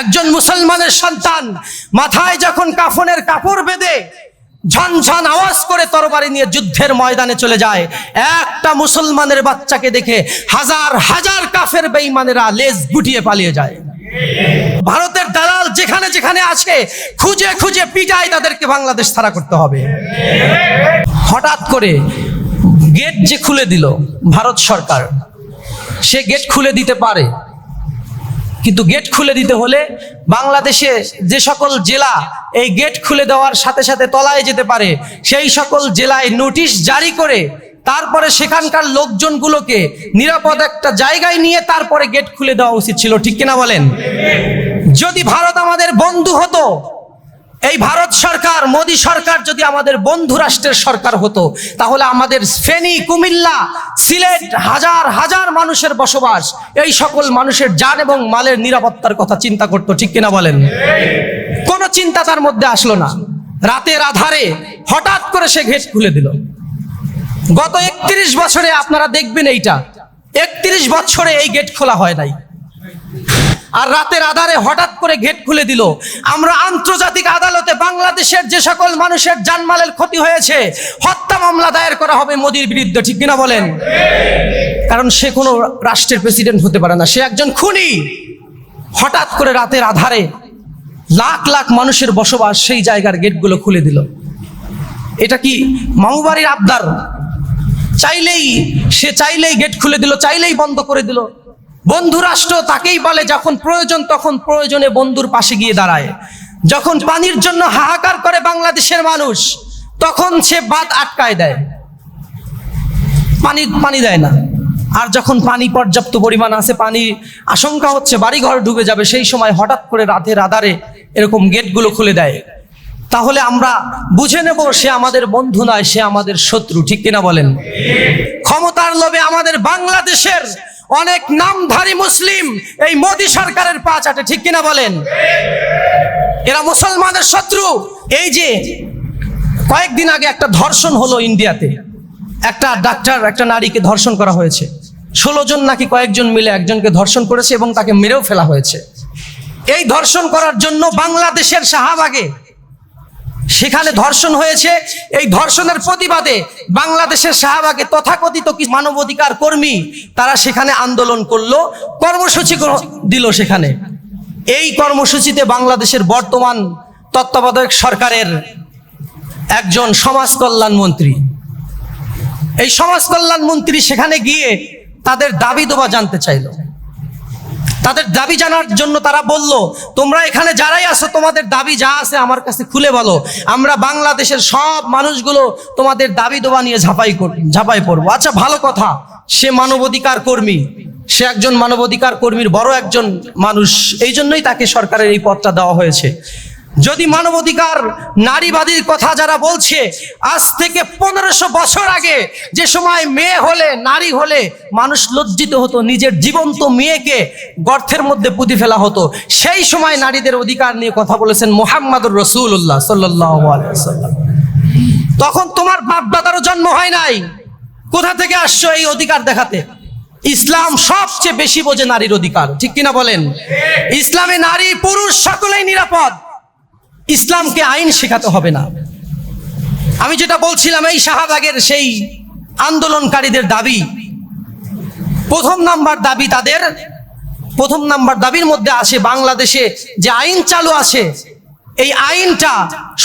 একজন মুসলমানের সন্তান মাথায় যখন কাফনের কাপড় বেঁধে ঝনঝন আওয়াজ করে তরবারি নিয়ে যুদ্ধের ময়দানে চলে যায়, একটা মুসলমানের বাচ্চাকে দেখে হাজার হাজার কাফের বেঈমানেরা লেজ গুটিয়ে পালিয়ে যায়। ভারতের দালাল যেখানে যেখানে আছে খুঁজে খুঁজে পিটায় তাদেরকে বাংলাদেশ ছাড়া করতে হবে। হঠাৎ করে গেট যে খুলে দিল ভারত সরকার, সে গেট খুলে দিতে পারে। কিন্তু গেট খুলে দিতে হলে বাংলাদেশে যে সকল জেলা এই গেট খুলে দেওয়ার সাথে সাথে তলায় যেতে পারে, সেই সকল জেলায় নোটিশ জারি করে তারপরে সেখানকার লোকজনগুলোকে নিরাপদ একটা জায়গায় নিয়ে তারপরে গেট খুলে দেওয়া উচিত ছিল, ঠিক কিনা বলেন? যদি ভারত আমাদের বন্ধু হতো এই ভারত সরকার, মোদী সরকার যদি আমাদের বন্ধু রাষ্ট্রের সরকার হতো, তাহলে আমাদের ফেনী কুমিল্লা, সিলেট হাজার হাজার মানুষের বসবাস, এই সকল মানুষের যান এবং মালের নিরাপত্তার কথা চিন্তা করতো, ঠিক কিনা বলেন? কোনো চিন্তা তার মধ্যে আসলো না। রাতের আধারে হঠাৎ করে সে ঘেট খুলে দিল। গত একত্রিশ বছরে আপনারা দেখবেন এইটা। একত্রিশ বছরে এই গেট খোলা হয় নাই। আর রাতের আধারে হঠাৎ করে গেট খুলে দিল। আমরা আন্তর্জাতিক আদালতে বাংলাদেশের যে সকল মানুষের জানমালের ক্ষতি হয়েছে, হত্যা মামলা দায়ের করা হবে মোদির বিরুদ্ধে, ঠিক কিনা বলেন? কারণ সে কোনো রাষ্ট্রের প্রেসিডেন্ট হতে পারে না, সে একজন খুনি। হঠাৎ করে রাতের আধারে লাখ লাখ মানুষের বসবাস সেই জায়গার গেটগুলো খুলে দিল। এটা কি মামুবাড়ির আবদার? চাইলেই, সে চাইলেই গেট খুলে দিল, চাইলেই বন্ধ করে দিল। বন্ধু রাষ্ট্র তাকেই বলে, যখন প্রয়োজন তখন প্রয়োজনে বন্ধুর পাশে গিয়ে দাঁড়ায়। যখন পানির জন্য হাহাকার করে বাংলাদেশের মানুষ, তখন সে বাদ আটকায় দেয়। পানি পানি দেয় না। আর যখন পানি পর্যাপ্ত পরিমাণ আছে, পানি আশঙ্কা হচ্ছে বাড়িঘর ডুবে যাবে, সেই সময় হঠাৎ করে রাতের আধারে এরকম গেটগুলো খুলে দেয়। তাহলে আমরা বুঝে নেব, সে আমাদের বন্ধু নয়, সে আমাদের শত্রু। ঠিক কিনা বলেন? ক্ষমতার লোভে আমাদের বাংলাদেশের অনেক নামধারী মুসলিম এই মোদী সরকারের পা চাটে, ঠিক কিনা বলেন? এরা মুসলমানের শত্রু। এই যে কয়েকদিন আগে একটা ধর্ষণ হলো ইন্ডিয়াতে। একটা ডাক্তার, একটা নারীকে ধর্ষণ করা হয়েছে। ষোলো জন নাকি কয়েকজন মিলে একজনকে ধর্ষণ করেছে এবং তাকে মেরেও ফেলা হয়েছে। এই ধর্ষণ করার জন্য বাংলাদেশের শাহবাগে সেখানে ধর্ষণ হয়েছে। এই ধর্ষণের প্রতিবাদে বাংলাদেশের শাহবাগে তথাকথিত মানবাধিকার কর্মী তারা সেখানে আন্দোলন করল, কর্মসূচি দিল সেখানে। এই কর্মসূচিতে বাংলাদেশের বর্তমান তত্ত্বাবধায়ক সরকারের একজন সমাজ কল্যাণ মন্ত্রী। এই সমাজ কল্যাণ মন্ত্রী সেখানে গিয়ে তাদের দাবি দোবা জানতে চাইলো। তাদের দাবি জানার জন্য তারা বলল, তোমরা এখানে যারাই আছো, তোমাদের দাবি যা আছে আমার কাছে খুলে বলো। আমরা বাংলাদেশের সব মানুষগুলো তোমাদের দাবি দোবা নিয়ে ঝাঁপাই কর, ঝাঁপাই পড়ব। আচ্ছা ভালো কথা। সে মানবাধিকার কর্মী, সে একজন মানবাধিকার কর্মীর বড় একজন মানুষ। এই জন্যই তাকে সরকারের এই পদটা দেওয়া হয়েছে। যদি মানবাধিকার নারীবাদীর কথা যারা বলছে, আজ থেকে পনেরোশো বছর আগে যে সময় মেয়ে হলে, নারী হলে মানুষ লজ্জিত হতো, নিজের জীবন্ত মেয়েকে গর্থের মধ্যে পুঁতি ফেলা হতো। সেই সময় নারীদের অধিকার নিয়ে কথা বলেছেন মোহাম্মদুর রসুল্লাহ সাল্লাহ সাল্লাম তখন তোমার বাপ দাদারও জন্ম হয় নাই। কোথা থেকে আসছো এই অধিকার দেখাতে? ইসলাম সবচেয়ে বেশি বোঝে নারীর অধিকার, ঠিক কিনা বলেন? ইসলামে নারী, পুরুষ সকলেই নিরাপদ। ইসলামকে আইন শেখাতে হবে না। আমি যেটা বলছিলাম, এই শাহবাগের সেই আন্দোলনকারীদের দাবি, প্রথম নাম্বার দাবি তাদের, প্রথম নাম্বার দাবির মধ্যে আসে বাংলাদেশে যে আইন চালু আছে, এই আইনটা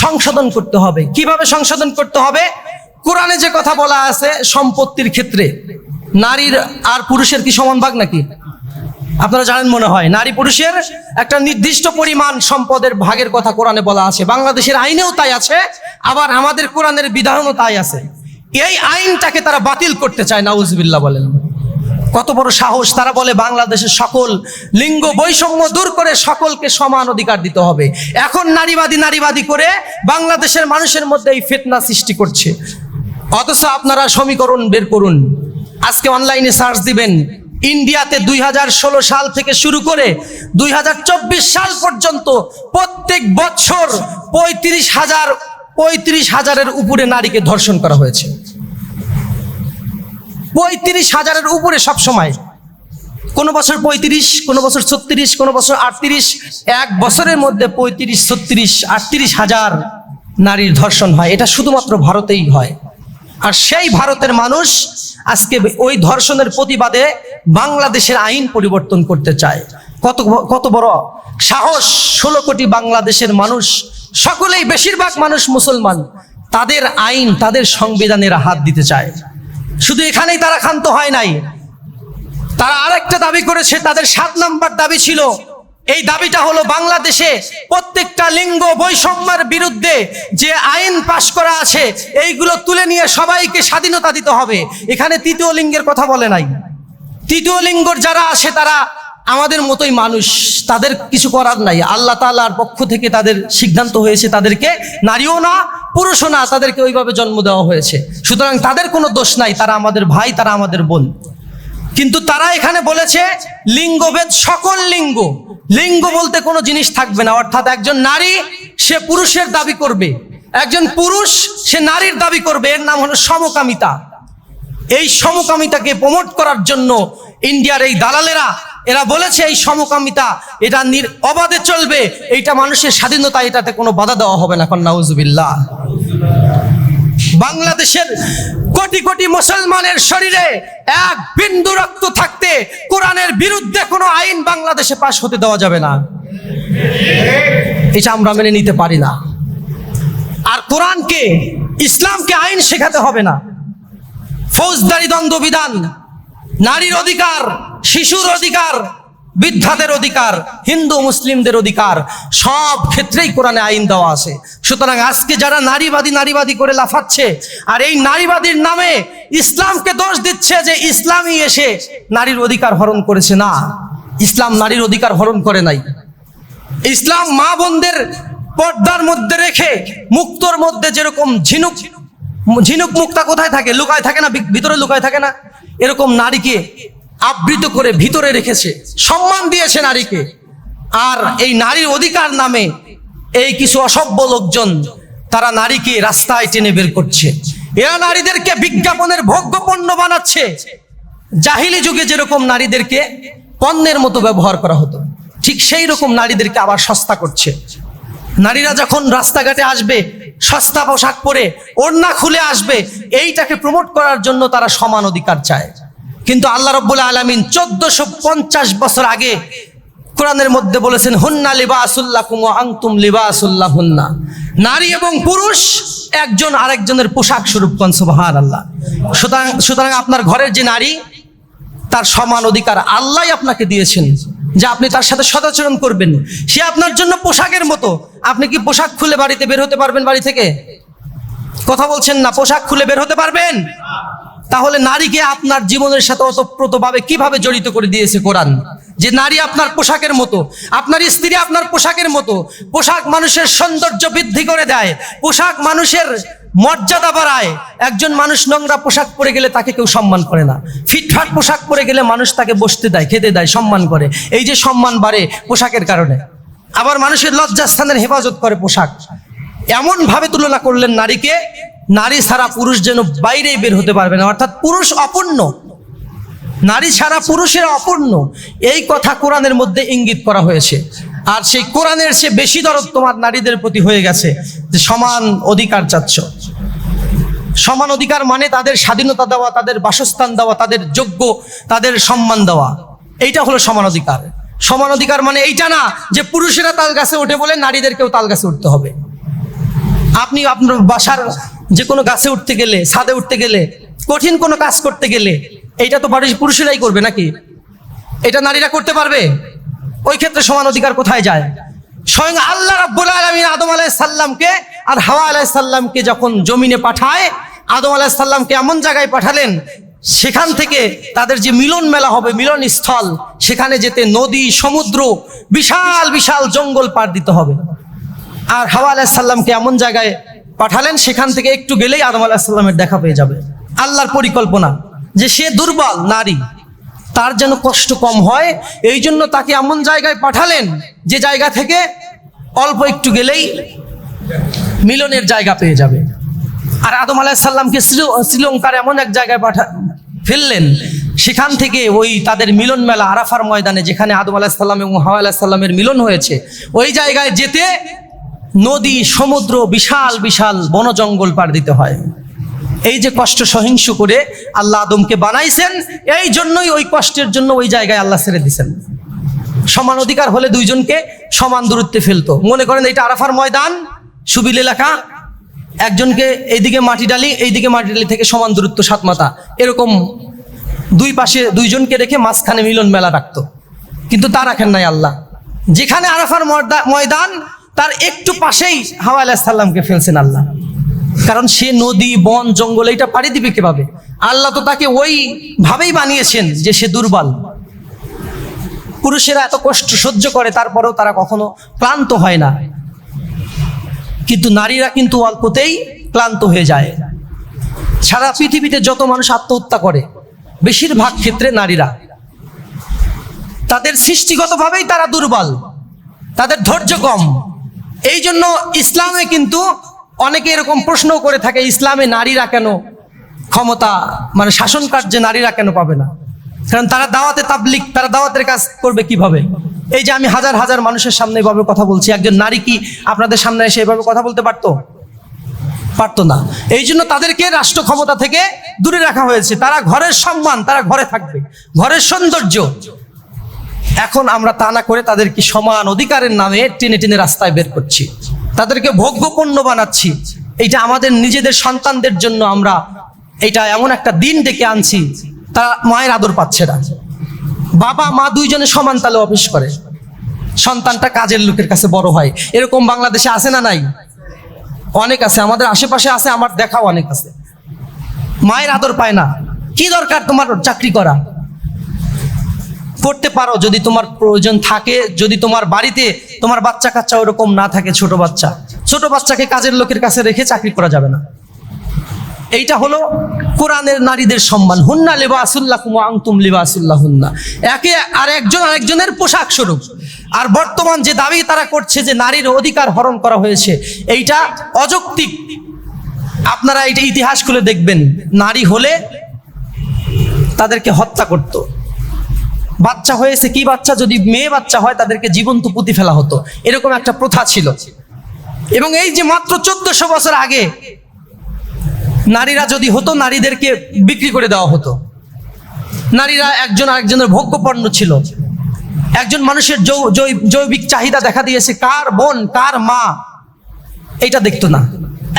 সংশোধন করতে হবে। কীভাবে সংশোধন করতে হবে? কোরআনে যে কথা বলা আছে, সম্পত্তির ক্ষেত্রে, নারীর আর পুরুষের কি সমান ভাগ নাকি? আপনারা জানেন মনে হয়, নারী পুরুষের একটা নির্দিষ্ট পরিমাণ সম্পদের ভাগের কথা কোরআনে বলা আছে। বাংলাদেশের আইনেও তাই আছে, আবার আমাদের কোরআনের বিধানও তাই আছে। এই আইনটাকে তারা বাতিল করতে চায়, নাউজবিল্লাহ বলেন। কত বড় সাহস, তারা বলে বাংলাদেশের সকল লিঙ্গ বৈষম্য দূর করে সকলকে সমান অধিকার দিতে হবে। এখন নারীবাদী নারীবাদী করে বাংলাদেশের মানুষের মধ্যে এই ফেতনা সৃষ্টি করছে। অথচ আপনারা সমীকরণ বের করুন। আজকে অনলাইনে সার্চ দিবেন ইন্ডিয়াতে দুই হাজার ষোলো সাল থেকে শুরু করে দুই হাজার চব্বিশ সাল পর্যন্ত প্রত্যেক বছর পঁয়ত্রিশ হাজার, পঁয়ত্রিশ হাজারের উপরে নারীকে ধর্ষণ করা হয়েছে। পঁয়ত্রিশ হাজারের উপরে সব সময়। কোনো বছর পঁয়ত্রিশ, কোনো বছর ছত্রিশ, কোনো বছর আটত্রিশ, এক বছরের মধ্যে পঁয়ত্রিশ, ছত্রিশ, আটত্রিশ হাজার নারীর ধর্ষণ হয়। এটা শুধুমাত্র ভারতেই হয়। আর সেই ভারতের মানুষ আজকে ওই ধর্ষণের প্রতিবাদে বাংলাদেশের আইন পরিবর্তন করতে চায়। কত কত বড় সাহস ষোলো কোটি বাংলাদেশের মানুষ, সকলেই বেশিরভাগ মানুষ মুসলমান, তাদের আইন, তাদের সংবিধানের হাত দিতে চায়। শুধু এখানেই তারা ক্ষান্ত হয় নাই। তারা আরেকটা দাবি করেছে, তাদের সাত নম্বর দাবি ছিল, এই দাবিটা হলো বাংলাদেশে প্রত্যেকটা লিঙ্গ বৈষম্যের বিরুদ্ধে যে আইন পাশ করা আছে, এইগুলো তুলে নিয়ে সবাইকে স্বাধীনতা দিতে হবে। এখানে তৃতীয় লিঙ্গের কথা বলে নাই। তৃতীয় লিঙ্গর যারা আসে তারা আমাদের মতোই মানুষ। তাদের কিছু করার নাই। আল্লাহ তাআলার পক্ষ থেকে তাদের সিদ্ধান্ত হয়েছে তাদেরকে নারীও না, পুরুষও না, তাদেরকে ওইভাবে জন্ম দেওয়া হয়েছে। সুতরাং তাদের কোনো দোষ নাই, তারা আমাদের ভাই, তারা আমাদের বোন। কিন্তু তারা এখানে বলেছে, লিঙ্গভেদ সকল লিঙ্গ। লিঙ্গ বলতে কোনো জিনিস থাকবে না। অর্থাৎ একজন নারী, সে পুরুষের দাবি করবে। একজন পুরুষ, সে নারীর দাবি করবে। এর নাম হলো সমকামিতা। এই সমকামিতাকে প্রমোট করার জন্য ইন্ডিয়ার এই দালালেরা, এরা বলেছে এই সমকামিতা এটা নির অবাধে চলবে, এইটা মানুষের স্বাধীনতা এটাতে কোনো বাধা দেওয়া হবে না কন্যাউজুবিল্লাহ বাংলাদেশের কোটি কোটি মুসলমানের শরীরে এক বিন্দু রক্ত থাকতে কোরআনের বিরুদ্ধে কোনো আইন বাংলাদেশে পাশ হতে দেওয়া যাবে না। এটা আমরা মেনে নিতে পারি না। আর কোরআনকে, ইসলামকে আইন শেখাতে হবে না। ফৌজদারি দ্বন্দ্ববিধান নারীর অধিকার, শিশুর অধিকার, বৃদ্ধাদের অধিকার, হিন্দু মুসলিমদের অধিকার, সব ক্ষেত্রেই কোরআনে আইন দেওয়া আছে। সুতরাং আজকে যারা নারীবাদী নারীবাদী করে লাফাচ্ছে, আর এই নারীবাদীর নামে ইসলামকে দোষ দিচ্ছে যে ইসলামই এসে নারীর অধিকার হরণ করেছে। না, ইসলাম নারীর অধিকার হরণ করে নাই। ইসলাম মা বোনদের পর্দার মধ্যে রেখে মুক্তর মধ্যে যেরকম ঝিনুক ঝিনুক মুক্তা কোথায় থাকে? লুকায় থাকে না? ভিতরে লুকায় থাকে না? এরকম নারীকে আবৃত করে ভিতরে রেখেছে। সম্মান দিয়েছে নারীকে। আর এই নারীর অধিকার নামে এই কিছু অসভ্য লোকজন তারা নারীকে রাস্তায় টেনে বের করছে। এরা নারীদেরকে বিজ্ঞাপনের ভোগ্য পণ্য বানাচ্ছে। জাহিলি যুগে যেরকম নারীদেরকে পণ্যের মতো ব্যবহার করা হতো, ঠিক সেই রকম নারীদেরকে আবার সস্তা করছে। নারীরা যখন রাস্তাঘাটে আসবে, সস্তা পোশাক পরে, ওড়না খুলে আসবে, এইটাকে প্রমোট করার জন্য তারা সমান অধিকার চায়। কিন্তু আল্লাহ রব্বুল আলমিন চোদ্দশো পঞ্চাশ বছর আগে কোরআনের মধ্যে বলেছেন, হুন্না লিবা লিবাসুল্লাহ কুমো আংতুম লিবাসুল্লাহ হুন্না নারী এবং পুরুষ, একজন আরেকজনের পোশাক স্বরূপ কনসুবাহার আল্লাহ সুতরাং সুতরাং আপনার ঘরের যে নারী, তার সমান অধিকার আল্লাহ আপনাকে দিয়েছেন। যে আপনি তার সাথে সদাচরণ করবেন। সে আপনার জন্য পোশাকের মতো। আপনি কি পোশাক খুলে বাড়িতে বের হতে পারবেন বাড়ি থেকে? কথা বলছেন না, পোশাক খুলে বের হতে পারবেন? তাহলে নারীকে আপনার জীবনের সাথে ওতপ্রোতভাবে কীভাবে জড়িত করে দিয়েছে কোরআন? যে নারী আপনার পোশাকের মতো, আপনার স্ত্রী আপনার পোশাকের মতো, পোশাক মানুষের সৌন্দর্য বৃদ্ধি করে দেয়, পোশাক মানুষের মর্যাদা বাড়ায়। একজন মানুষ নোংরা পোশাক পরে গেলে তাকে কেউ সম্মান করে না। ফিটফাট পোশাক পরে গেলে মানুষ তাকে বসতে দেয়, খেতে দেয়, সম্মান করে। এই যে সম্মান বাড়ে পোশাকের কারণে। আবার মানুষের লজ্জাস্থানের হেফাজত করে পোশাক। এমন ভাবে তুলনা করলেন নারীকে, নারী ছাড়া পুরুষ যেন বাইরেই বের হতে পারবে না। অর্থাৎ পুরুষ অপূর্ণ। নারী ছাড়া পুরুষের অপূর্ণ। এই কথা কোরআনের মধ্যে ইঙ্গিত করা হয়েছে। আর সেই কোরআনের সে বেশি দরদ তোমার নারীদের প্রতি হয়ে গেছে যে সমান অধিকার চাচ্ছ। সমান অধিকার মানে তাদের স্বাধীনতা দেওয়া, তাদের বাসস্থান দেওয়া, তাদের যোগ্য, তাদের সম্মান দেওয়া। এইটা হলো সমান অধিকার। সমান অধিকার মানে এইটা না যে পুরুষেরা তাল গাছে ওঠে বলে নারীদেরকেও তাল গাছে উঠতে হবে। আপনি আপনার বাসার যে কোনো গাছে উঠতে গেলে, ছাদে উঠতে গেলে, কঠিন কোনো কাজ করতে গেলে, এইটা তো বাড়ির পুরুষেরাই করবে নাকি? এটা নারীরা করতে পারবে? ওই ক্ষেত্রে সমান অধিকার কোথায় যায়? স্বয়ং আল্লাহ রাব্বুল আলামিন আদম আলাইহিস সাল্লামকে আর হাওয়া আলাইহিস সাল্লামকে যখন জমিনে পাঠায়, আদম আলাইহিস সাল্লামকে এমন জায়গায় পাঠালেন, সেখান থেকে তাদের যে মিলন মেলা হবে, মিলন স্থল, সেখানে যেতে নদী, সমুদ্র, বিশাল বিশাল জঙ্গল পার দিতে হবে। আর হাওয়া আলাহিসাল্লামকে এমন জায়গায় পাঠালেন, সেখান থেকে একটু গেলেই আদম আলাহিসাল্লামের দেখা পেয়ে যাবে। আল্লাহর পরিকল্পনা যে সে দুর্বল নারী তার যেন কষ্ট কম হয়, এই জন্য তাকে এমন জায়গায় পাঠালেন যে জায়গা থেকে অল্প একটু গেলেই মিলনের জায়গা পেয়ে যাবে। আর আদম আলাহিসাল্লামকে শ্রী- শ্রীলঙ্কার এমন এক জায়গায় পাঠা ফেললেন, সেখান থেকে ওই তাদের মিলন মেলা আরাফার ময়দানে যেখানে আদম আলাহিসাল্লাম এবং হাওয়া আলাহিসাল্লামের মিলন হয়েছে, ওই জায়গায় যেতে নদী, সমুদ্র বিশাল বিশাল বনজঙ্গল পার দিতে হয়। এই যে কষ্ট সহিংস করে আল্লাহ আদমকে বানাইছেন, এই জন্যই ওই কষ্টের জন্য ওই জায়গায় আল্লাহ ছেড়ে দিছেন। সমান অধিকার হলে দুইজনকে সমান দূরত্বে ফেলতো। মনে করেন এটা আরাফার ময়দান, সুবিল এলাকা। একজনকে এইদিকে মাটি ডালি, এইদিকে মাটি ডালি থেকে সমান দূরত্ব সাত মাথা। এরকম দুই পাশে দুইজনকে রেখে মাঝখানে মিলন মেলা রাখতো কিন্তু তা রাখেন নাই আল্লাহ। যেখানে আরাফার ময়দা- ময়দান, তার একটু পাশেই হাওয়া আলাহ সাল্লামকে ফেলছেন আল্লাহ। কারণ সে নদী, বন, জঙ্গল এইটা পাড়ি দিবে কীভাবে? আল্লাহ তো তাকে ওই ভাবেই বানিয়েছেন যে সে দুর্বল। পুরুষেরা এত কষ্ট সহ্য করে, তারপরেও তারা কখনো ক্লান্ত হয় না। কিন্তু নারীরা কিন্তু অল্পতেই ক্লান্ত হয়ে যায়। সারা পৃথিবীতে যত মানুষ আত্মহত্যা করে, বেশিরভাগ ক্ষেত্রে নারীরা। তাদের সৃষ্টিগতভাবেই তারা দুর্বল, তাদের ধৈর্য কম। এই জন্য ইসলামে কিন্তু অনেকে এরকম প্রশ্ন করে থাকে, ইসলামে নারীরা কেন ক্ষমতা মানে শাসন কার্যে নারীরা কেন পাবে না? কারণ তারা দাওয়াতে তাবলিক তারা দাওয়াতের কাজ করবে কীভাবে? এই যে আমি হাজার হাজার মানুষের সামনে এভাবে কথা বলছি, একজন নারী কি আপনাদের সামনে এসে এভাবে কথা বলতে পারতো? পারতো না। এই জন্য তাদেরকে রাষ্ট্র ক্ষমতা থেকে দূরে রাখা হয়েছে। তারা ঘরের সম্মান, তারা ঘরে থাকবে। ঘরের সৌন্দর্য। এখন আমরা তা না করে তাদেরকে সমান অধিকারের নামে টেনে টেনে রাস্তায় বের করছি। তাদেরকে ভোগ্যপণ্য বানাচ্ছি। এইটা আমাদের নিজেদের সন্তানদের জন্য আমরা এটা এমন একটা দিন ডেকে আনছি তারা মায়ের আদর পাচ্ছে না। বাবা, মা দুইজনে সমান তালে অফিস করে। সন্তানটা কাজের লোকের কাছে বড় হয়। এরকম বাংলাদেশে আছে না নাই? অনেক আছে। আমাদের আশেপাশে আছে, আমার দেখাও অনেক আছে। মায়ের আদর পায় না। কি দরকার তোমার চাকরি করা? করতে পারো যদি তোমার প্রয়োজন থাকে, যদি তোমার বাড়িতে তোমার বাচ্চা কাচ্চা ওরকম না থাকে, ছোট বাচ্চা। ছোট বাচ্চাকে কাজের লোকের কাছে রেখে চাকরি করা যাবে না। এইটা হলো কোরআনের নারীদের সম্মান। হুন্না লিবাসুল্লাহ কুমা আংতুম লিবাসুল্লাহ হুন্না একে আর একজন আরেকজনের পোশাক স্বরূপ। আর বর্তমান যে দাবি তারা করছে যে নারীর অধিকার হরণ করা হয়েছে, এইটা অযৌক্তিক। আপনারা এটা ইতিহাস খুলে দেখবেন। নারী হলে তাদেরকে হত্যা করতো। বাচ্চা হয়েছে, কি বাচ্চা? যদি মেয়ে বাচ্চা হয়, তাদেরকে জীবন্ত পুঁতি ফেলা হতো। এরকম একটা প্রথা ছিল। এবং এই যে মাত্র চোদ্দশো বছর আগে নারীরা যদি হতো, নারীদেরকে বিক্রি করে দেওয়া হতো। নারীরা একজন আরেকজনের ভোগ্যপণ্য ছিল। একজন মানুষের জৈবিক চাহিদা দেখা দিয়েছে, কার বোন, কার মা? এটা দেখতো না।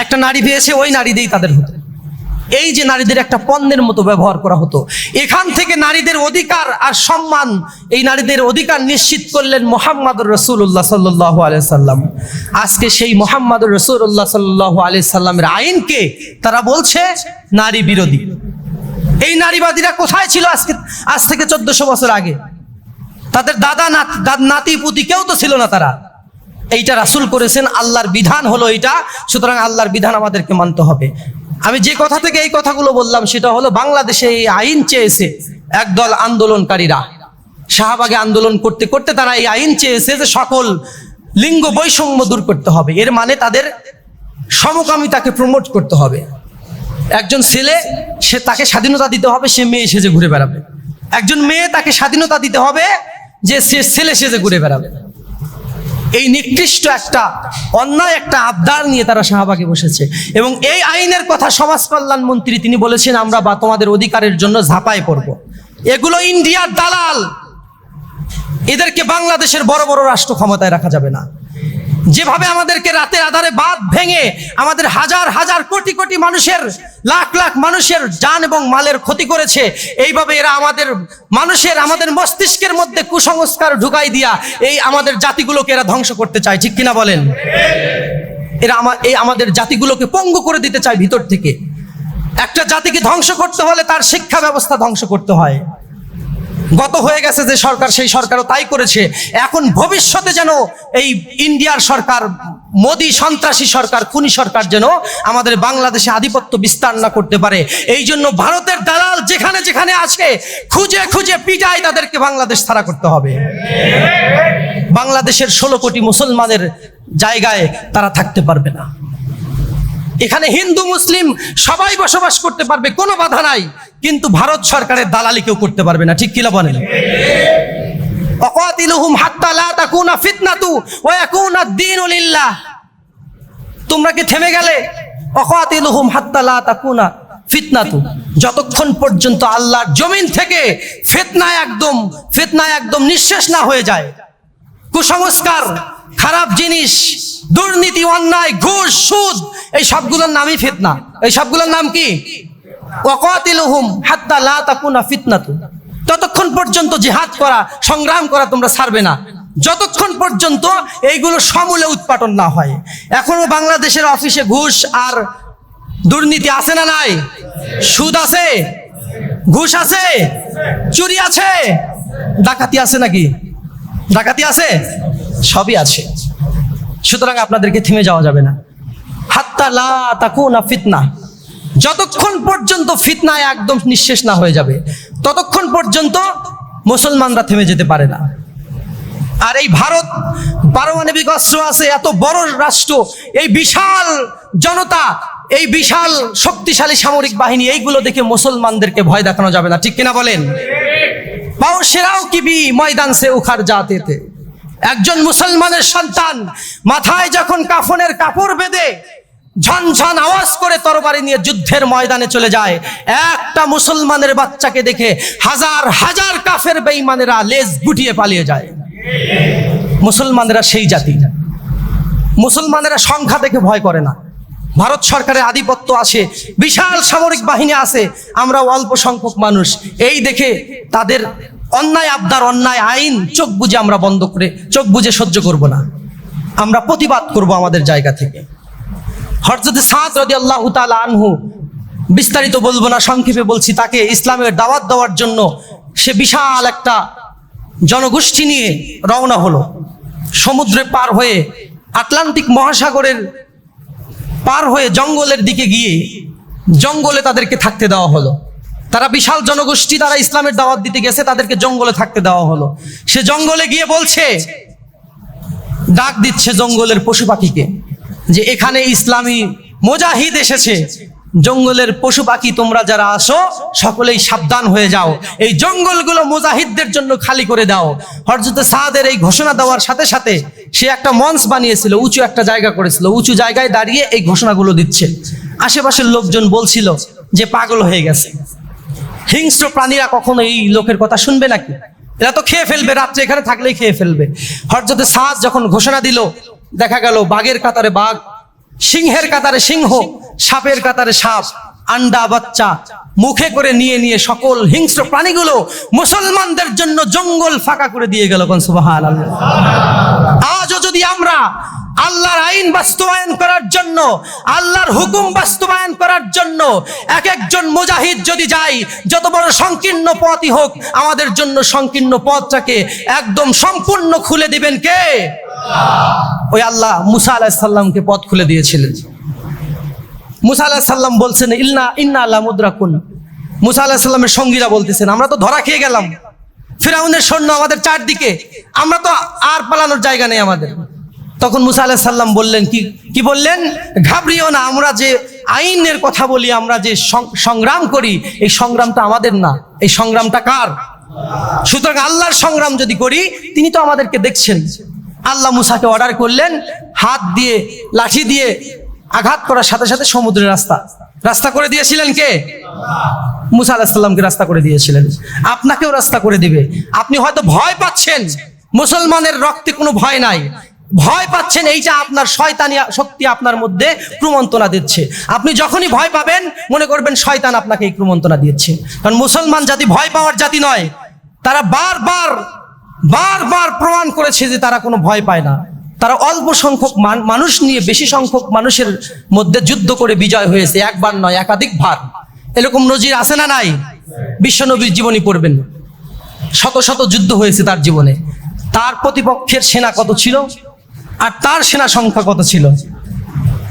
একটা নারী পেয়েছে, ওই নারী দিয়েই তাদের হতো। এই যে নারীদের একটা পণ্যের মতো ব্যবহার করা হতো, এখান থেকে নারীদের অধিকার আর সম্মান, এই নারীদের অধিকার নিশ্চিত করলেন মোহাম্মদুর রসুল্লাহ সাল্লাহ সাল্লাম। আজকে সেই মোহাম্মদুর রসুল্লাহ সাল্লাহ সাল্লামের আইনকে তারা বলছে নারী বিরোধী। এই নারীবাদীরা কোথায় ছিল আজকে, আজ থেকে চোদ্দশো বছর আগে? তাদের দাদা নাত- দাদ- নাতি, পুতি কেউ তো ছিল না তারা। এইটা রাসুল করেছেন, আল্লাহর বিধান হলো এইটা, সুতরাং আল্লাহর বিধান আমাদেরকে মানতে হবে। আমি যে কথা থেকে এই কথাগুলো বললাম, সেটা হলো বাংলাদেশে এই আইন চেয়েছে একদল আন্দোলনকারীরা। শাহবাগে আন্দোলন করতে করতে তারা এই আইন চেয়েছে যে সকল লিঙ্গ বৈষম্য দূর করতে হবে। এর মানে তাদের সমকামিতাকে প্রমোট করতে হবে। একজন ছেলে, সে তাকে স্বাধীনতা দিতে হবে, সে মেয়ে সেজে ঘুরে বেড়াবে। একজন মেয়ে তাকে স্বাধীনতা দিতে হবে যে সে ছেলে সেজে ঘুরে বেড়াবে। এই নিকৃষ্ট একটা অন্যায় একটা আবদার নিয়ে তারা শাহবাগে বসেছে। এবং এই আইনের কথা সমাজ কল্যাণ মন্ত্রী তিনি বলেছেন, আমরা বা তোমাদের অধিকারের জন্য ঝাঁপায় পড়ব। এগুলো ইন্ডিয়ার দালাল। এদেরকে বাংলাদেশের বড় বড় রাষ্ট্র ক্ষমতায় রাখা যাবে না। যেভাবে আমাদেরকে রাতের আধারে বাদ ভেঙে আমাদের হাজার হাজার কোটি কোটি মানুষের, লাখ লাখ মানুষের জান এবং মালের ক্ষতি করেছে, এইভাবে এরা আমাদের মানুষের, আমাদের মস্তিষ্কের মধ্যে কুসংস্কার ঢুকাই দিয়া এই আমাদের জাতিগুলোকে এরা ধ্বংস করতে চায়, ঠিক কিনা বলেন? এরা আমার এই আমাদের জাতিগুলোকে পঙ্গু করে দিতে চায় ভিতর থেকে। একটা জাতিকে ধ্বংস করতে হলে তার শিক্ষা ব্যবস্থা ধ্বংস করতে হয়। গত হয়ে গেছে যে সরকার, সেই সরকারও তাই করেছে। এখন ভবিষ্যতে যেন এই ইন্ডিয়ার সরকার, মোদী সন্ত্রাসী সরকার, খুনি সরকার যেন আমাদের বাংলাদেশে আধিপত্য বিস্তার না করতে পারে। এই জন্য ভারতের দালাল যেখানে যেখানে আছে, খুঁজে খুঁজে পিটায় তাদেরকে বাংলাদেশ ছাড়া করতে হবে। বাংলাদেশের ষোলো কোটি মুসলমানের জায়গায় তারা থাকতে পারবে না। এখানে হিন্দু, মুসলিম সবাই বসবাস করতে পারবে, কোনো বাধা নাই। কিন্তু ভারত সরকারের দালালি কেউ করতে পারবে না, ঠিক কিলা বলেন? ফিতনাতু ওয়া তোমরা কি থেমে গেলে? ফিতনাতু। যতক্ষণ পর্যন্ত আল্লাহর জমিন থেকে ফিতনা একদম ফিতনা একদম নিঃশেষ না হয়ে যায়, কুসংস্কার খারাপ জিনিস, দুর্নীতি, অন্যায়, ঘুষ, সুদ, এই সবগুলোর নামই ফিতনা। এই সবগুলোর নাম কি? ওয়াকাতিলুহুম হাত্তা লা তাকুনা ফিতনাতু। ততক্ষণ পর্যন্ত জিহাদ করা, সংগ্রাম করা তোমরা ছাড়বে না, যতক্ষণ পর্যন্ত এইগুলো সমূলে উৎপাটন না হয়। এখনও বাংলাদেশের অফিসে ঘুষ আর দুর্নীতি আছে না নাই? সুদ আছে? ঘুষ আছে? চুরি আছে? ডাকাতি আছে নাকি? ডাকাতি আছে? সবই আছে। সুতরাং আপনাদেরকে থেমে যাওয়া যাবে না। হাত্তা লা তাকুনা ফিতনা। যতক্ষণ পর্যন্ত ফিতনায় একদম নিঃশেষ না হয়ে যাবে, ততক্ষণ পর্যন্ত মুসলমানরা থেমে যেতে পারে না। আর এই ভারত পারমাণবিক অস্ত্র আছে, এত বড় রাষ্ট্র, এই বিশাল জনতা, এই বিশাল শক্তিশালী সামরিক বাহিনী, এইগুলো দেখে মুসলমানদেরকে ভয় দেখানো যাবে না। ঠিক কিনা বলেন? পাও সেরাও কিবি ময়দান সে উখার জাতেতে। একজন মুসলমানের সন্তান, মাথায় যখন কাফনের কাপড় বেঁধে ঝনঝন আওয়াজ করে তরবারি নিয়ে যুদ্ধের ময়দানে চলে যায়, একটা মুসলমানের বাচ্চাকে দেখে হাজার হাজার কাফের বেঈমানেরা লেজ গুটিয়ে পালিয়ে যায়। মুসলমানেরা সেই জাতি। মুসলমানেরা সংখ্যা দেখে ভয় করে না। ভারত সরকারের আধিপত্য আসে বিশাল সামরিক বাহিনী আছে আমরা অল্প সংখ্যক মানুষ। এই দেখে তাদের অন্যায় আবদার, অন্যায় আইন, চোখ বুঝে আমরা বন্ধ করে, চোখ বুঝে সহ্য করব না। আমরা প্রতিবাদ করব আমাদের জায়গা থেকে। হরজতে সাদ রদি আল্লাহ তালা আনহু, বিস্তারিত বলব না, সংক্ষেপে বলছি, তাকে ইসলামের দাওয়াত দেওয়ার জন্য সে বিশাল একটা জনগোষ্ঠী নিয়ে রওনা হলো। সমুদ্রে পার হয়ে আটলান্টিক মহাসাগরের পার হয়ে জঙ্গলের দিকে গিয়ে জঙ্গলে তাদেরকে থাকতে দেওয়া হলো। তারা বিশাল জনগোষ্ঠী তারা ইসলামের দাওয়াত দিতে গেছে, তাদেরকে জঙ্গলে থাকতে দেওয়া হলো। সে জঙ্গলে গিয়ে বলছে, ডাক দিচ্ছে জঙ্গলের পশু পাখিকে যে এখানে ইসলামী মোজাহিদ এসেছে। জঙ্গলের পশু পাখি তোমরা যারা আসো, সকলেই সাবধান হয়ে যাও। এই জঙ্গলগুলো মুজাহিদদের জন্য খালি করে দাও। হরজতে সাহাদের এই ঘোষণা দেওয়ার সাথে সাথে সে একটা মঞ্চ বানিয়েছিল, উঁচু একটা জায়গা করেছিল। উঁচু জায়গায় দাঁড়িয়ে এই ঘোষণাগুলো দিচ্ছে। আশেপাশের লোকজন বলছিল যে পাগল হয়ে গেছে। হিংস্র প্রাণীরা কখনো এই লোকের কথা শুনবে নাকি? এরা তো খেয়ে ফেলবে, রাত্রে এখানে থাকলেই খেয়ে ফেলবে। হরজতে সাজ যখন ঘোষণা দিল, দেখা গেল বাঘের কাতারে বাঘ, সিংহের কাতারে সিংহ, সাপের কাতারে সাপ। আন্ডা বাচ্চা মুখে করে নিয়ে নিয়ে সকল হিংস্র প্রাণীগুলো মুসলমানদের জন্য জঙ্গল ফাঁকা করে দিয়ে গেল আজও যদি আমরা আল্লাহর আইন বাস্তবায়ন করার জন্য, আল্লাহর হুকুম বাস্তবায়ন করার জন্য এক একজন মুজাহিদ যদি যাই, যত বড় সংকীর্ণ পথই হোক, আমাদের জন্য সংকীর্ণ পথটাকে একদম সম্পূর্ণ খুলে দিবেন কে? ওই আল্লাহ মুসা আলাহিসাল্লামকে পথ খুলে দিয়েছিলেন। মুসা আলাহিসাল্লাম বলছেন ইল্না ইন্না আল্লাহ মুদ্রাকুন। মুসা আলাহিসাল্লামের সঙ্গীরা বলতেছেন, আমরা তো ধরা খেয়ে গেলাম। ফেরাউনের সৈন্য আমাদের চারদিকে। আমরা তো আর পালানোর জায়গা নেই আমাদের। তখন মুসা আলাহ সাল্লাম বললেন, কি কি বললেন? ঘাবড়িও না, আমরা যে আইনের কথা বলি, আমরা যে সংগ্রাম করি, এই সংগ্রামটা আমাদের না। এই সংগ্রামটা কার? সুতরাং আল্লাহর সংগ্রাম যদি করি, তিনি তো আমাদেরকে দেখছেন। আল্লাহ মুসাকে অর্ডার করলেন, হাত দিয়ে, লাঠি দিয়ে আঘাত করার সাথে সাথে সমুদ্রের রাস্তা। রাস্তা করে দিয়েছিলেন কে? মুসা আলাহিসাল্লামকে রাস্তা করে দিয়েছিলেন। আপনাকেও রাস্তা করে দিবে। আপনি হয়তো ভয় পাচ্ছেন। মুসলমানের রক্তে কোনো ভয় নাই। ভয় পাচ্ছেন এই এইটা আপনার শয়তানি শক্তি আপনার মধ্যে ক্রমন্তনা দিচ্ছে। আপনি যখনই ভয় পাবেন, মনে করবেন শয়তান আপনাকে এই ক্রমন্তনা দিচ্ছে। কারণ মুসলমান জাতি ভয় পাওয়ার জাতি নয়। তারা বারবার বারবার প্রমাণ করেছে যে তারা কোনো ভয় পায় না। তারা অল্প সংখ্যক মানুষ নিয়ে বেশি সংখ্যক মানুষের মধ্যে যুদ্ধ করে বিজয় হয়েছে, একবার নয়, একাধিক ভার এরকম নজির আছে না নাই? বিশ্বনবীর জীবনী পড়বেন। শত শত যুদ্ধ হয়েছে তার জীবনে। তার প্রতিপক্ষের সেনা কত ছিল? আর তার সেনা সংখ্যা কত ছিল?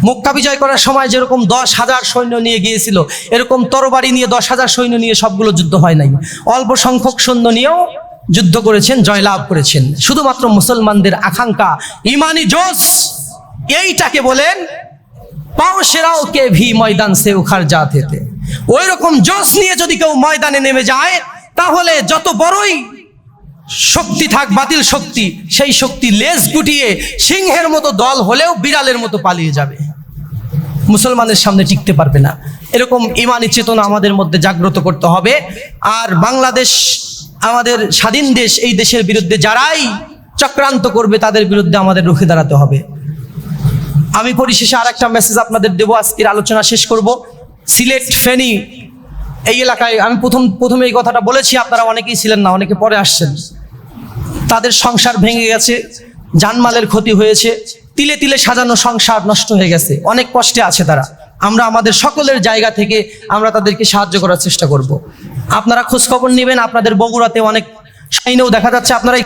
মক্কা বিজয় করার সময় যেরকম দশ হাজার সৈন্য নিয়ে গিয়েছিল, এরকম তরবারি নিয়ে দশ হাজার সৈন্য নিয়ে সবগুলো যুদ্ধ হয় নাই। অল্প সংখ্যক সৈন্য নিয়েও যুদ্ধ করেছেন, জয়লাভ করেছেন। শুধুমাত্র মুসলমানদের আকাঙ্ক্ষা, ইমানি জোশ, এইটাকে বলেন পাও সেরাও কে ভি ময়দান সে উখার জাতে थे ওই রকম জোশ নিয়ে যদি কেউ ময়দানে নেমে যায়, তাহলে যত বড়ই শক্তি থাক, বাতিল শক্তি, সেই শক্তি লেজ গুটিয়ে সিংহের মতো দল হলেও বিড়ালের মতো পালিয়ে যাবে। মুসলমানের সামনে টিকতে পারবে না। এরকম ইমানি চেতনা আমাদের মধ্যে জাগ্রত করতে হবে। আর বাংলাদেশ আমাদের স্বাধীন দেশ, এই দেশের বিরুদ্ধে যারাই চক্রান্ত করবে, তাদের বিরুদ্ধে আমাদের রুখে দাঁড়াতে হবে। আমি পরিশেষে আর একটা মেসেজ আপনাদের দেবো, আজকের আলোচনা শেষ করব। সিলেট, ফেনী, এই এলাকায় আমি প্রথম, প্রথমে এই কথাটা বলেছি, আপনারা অনেকেই ছিলেন না, অনেকে পরে আসছেন। তাদের সংসার ভেঙে গেছে, জানমালের ক্ষতি হয়েছে, তিলে তিলে সাজানো সংসার নষ্ট হয়ে গেছে, অনেক কষ্টে আছে তারা। আমরা আমাদের সকলের জায়গা থেকে আমরা তাদেরকে সাহায্য করার চেষ্টা করব। আপনারা খোঁজখবর নেবেন, আপনাদের বগুড়াতে অনেক সাইনেও দেখা যাচ্ছে, আপনারা